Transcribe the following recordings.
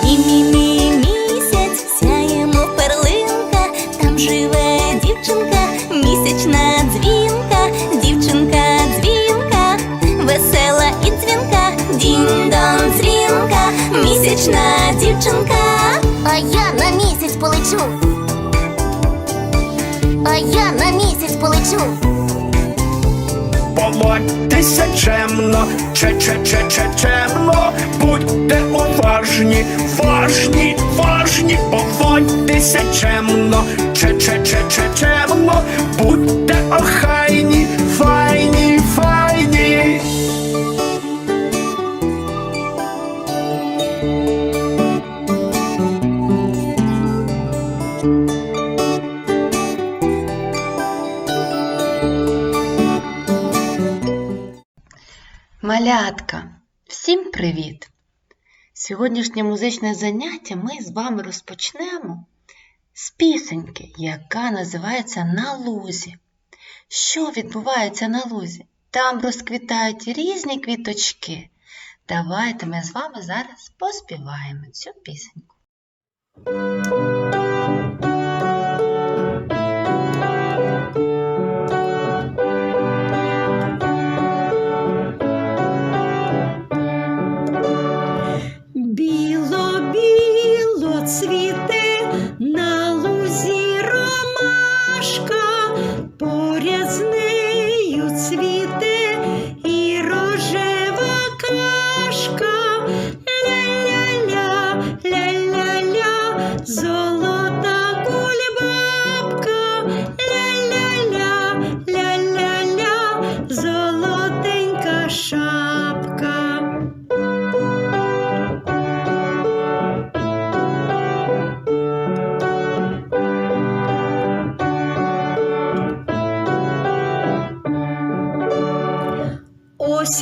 Діміний місяць, сяємо перлинка, там живе дівчинка, місячна дзвінка, дівчинка дзвінка, весела і дзвінка, дінь-дон дзвінка, місячна дівчинка. А я на місяць полечу. А я на місяць полечу. Поводьтеся чемно, че че че че чемно, будьте уважні, важні, важні, поводьтеся чемно, че че че че чемно, будьте охайні, файні. Сьогоднішнє музичне заняття ми з вами розпочнемо з пісеньки, яка називається На лузі. Що відбувається на лузі? Там розквітають різні квіточки. Давайте ми з вами зараз поспіваємо цю пісеньку.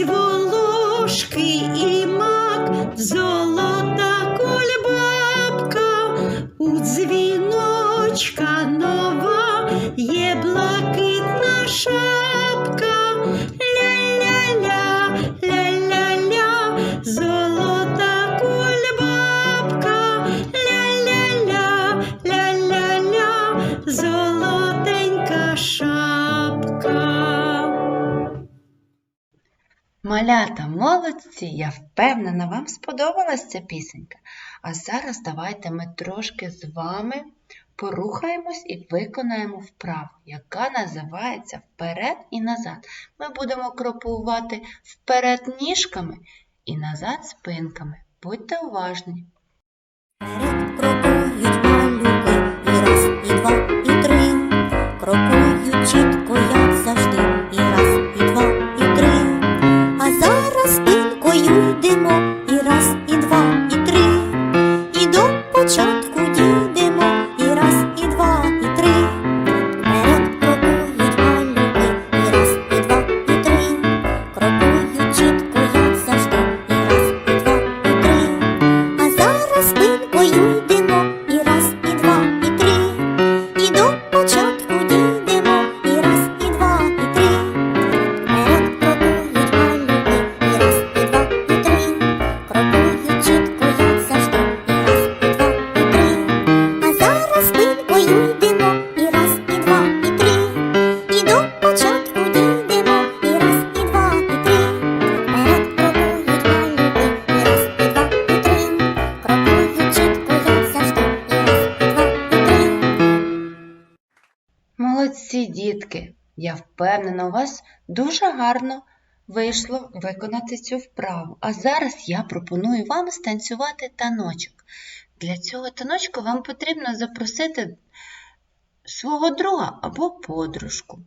Ось волошки і мак, золота кульбабка, у дзвіночка нова є блакитна шапка. Малята, молодці! Я впевнена, вам сподобалась ця пісенька. А зараз давайте ми трошки з вами порухаємось і виконаємо вправу, яка називається вперед і назад. Ми будемо крокувати вперед ніжками і назад спинками. Будьте уважні. Крокують малюки і раз, і два, і три. Крокують чітко, дітки! Я впевнена, у вас дуже гарно вийшло виконати цю вправу. А зараз я пропоную вам станцювати таночок. Для цього таночку вам потрібно запросити свого друга або подружку.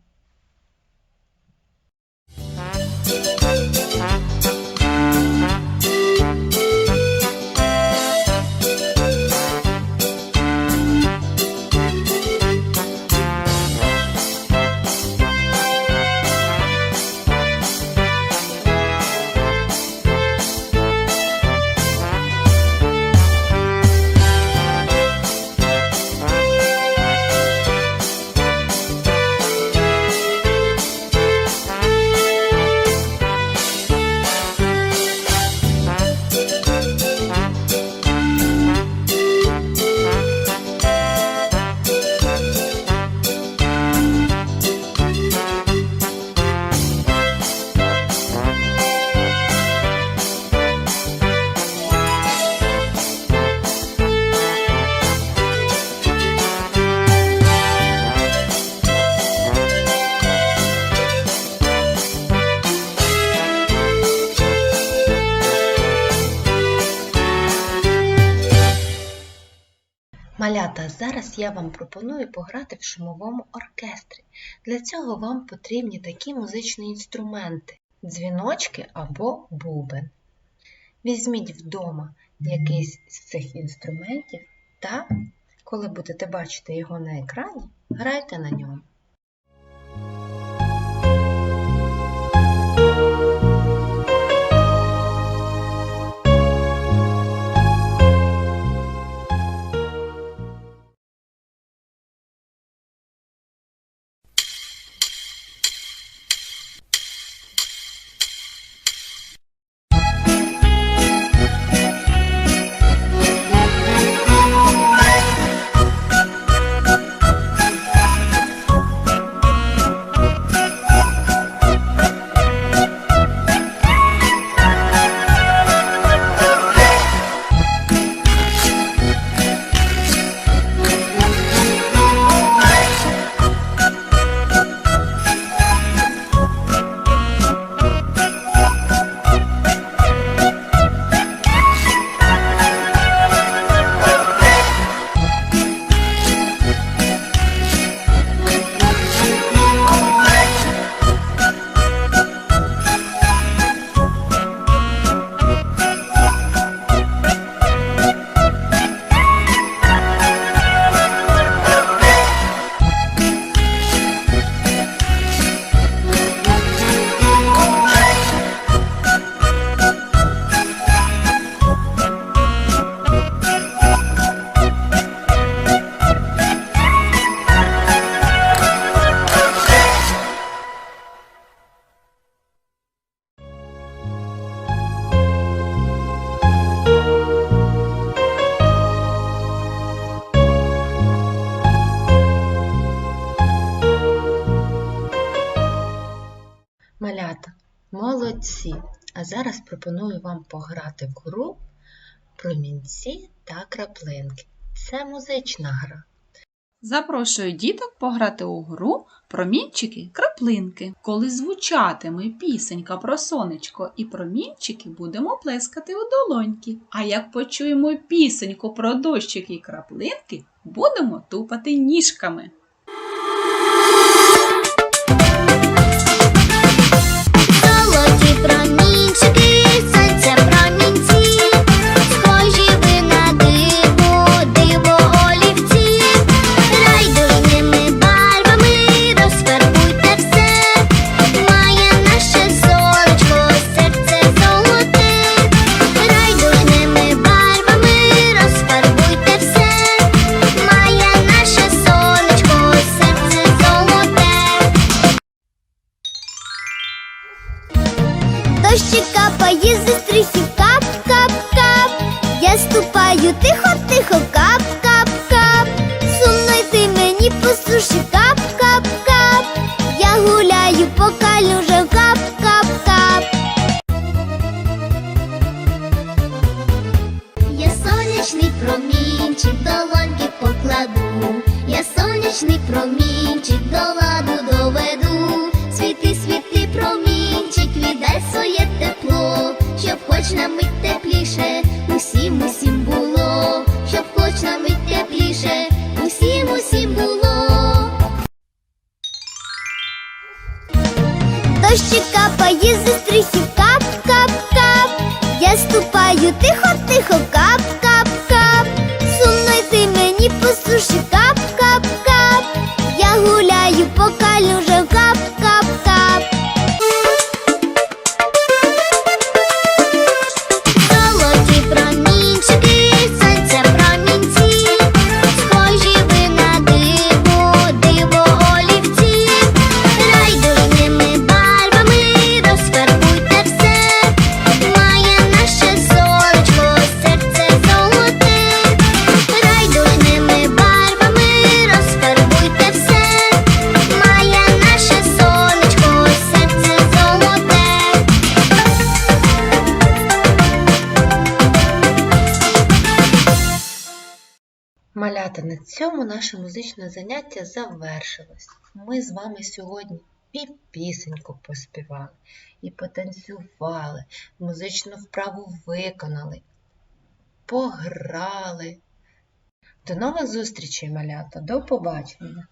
Зараз я вам пропоную пограти в шумовому оркестрі. Для цього вам потрібні такі музичні інструменти дзвіночки або бубен. Візьміть вдома якийсь з цих інструментів та, коли будете бачити його на екрані, грайте на ньому. Малята, молодці! А зараз пропоную вам пограти в гру промінці та краплинки. Це музична гра. Запрошую діток пограти у гру промінчики краплинки. Коли звучатиме пісенька про сонечко і промінчики, будемо плескати у долоньки. А як почуємо пісеньку про дощики і краплинки, будемо тупати ніжками. Дощик капає зі стрихів кап, кап, кап. Я ступаю тихо, тихо, кап, кап, кап. Сумно йти мені по суші кап, кап, кап. Я гуляю по калюжам кап, кап, кап. Я сонячний промінчик до ланки покладу. Я сонячний промінчик до ладу капає зі стрихів кап, кап, кап. Я ступаю тихо, тихо, кап, кап, кап. Сумно йти мені по суші кап, кап, кап. Я гуляю по калюжам Малята, на цьому наше музичне заняття завершилось. Ми з вами сьогодні і пісеньку поспівали, і потанцювали, музичну вправу виконали, пограли. До нових зустрічей, малята, до побачення!